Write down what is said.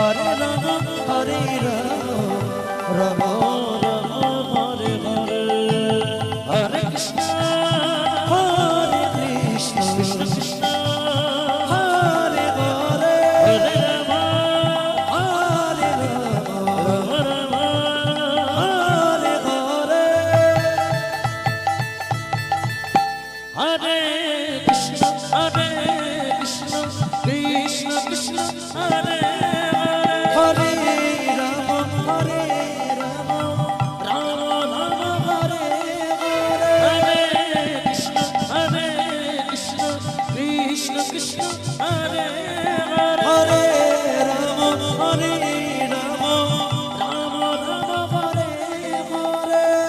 Hare Ram Hare Ram Ram Ram Hare Hare Hare Krishna Hare Krishna